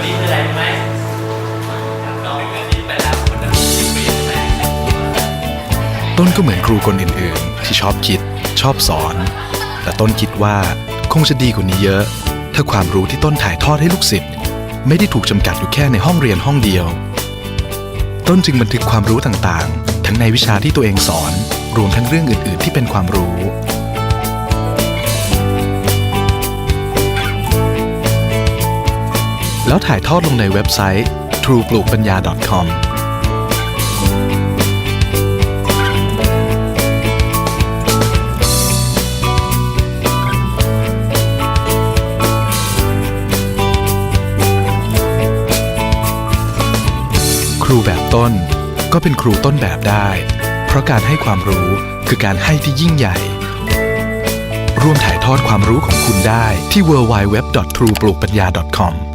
วันนี้คืออะไรรู้ไหมน้องอันนี้ไปแล้วคนนั้นที่เปลี่ยนแปลงต้นก็เหมือนครูคนอื่นๆ ที่ชอบคิด ชอบสอน แต่ต้นคิดว่าคงจะดีกว่านี้เยอะ ถ้าความรู้ที่ต้นถ่ายทอดให้ลูกศิษย์ไม่ได้ถูกจำกัดอยู่แค่ในห้องเรียนห้องเดียว ต้นจึงบันทึกความรู้ต่างๆ ทั้งในวิชาที่ตัวเองสอน รวมทั้งเรื่องอื่น ๆ ที่เป็นความรู้ แล้วถ่ายทอดลงในเว็บไซต์ trueplu ปัญญาครูแบบต้นก็เป็นครูต้นแบบได้ เพราะการให้ความรู้คือการให้ที่ยิ่งใหญ่ ร่วมถ่ายทอดความรู้ของคุณได้ที่ www.trueplu ปัญญา .com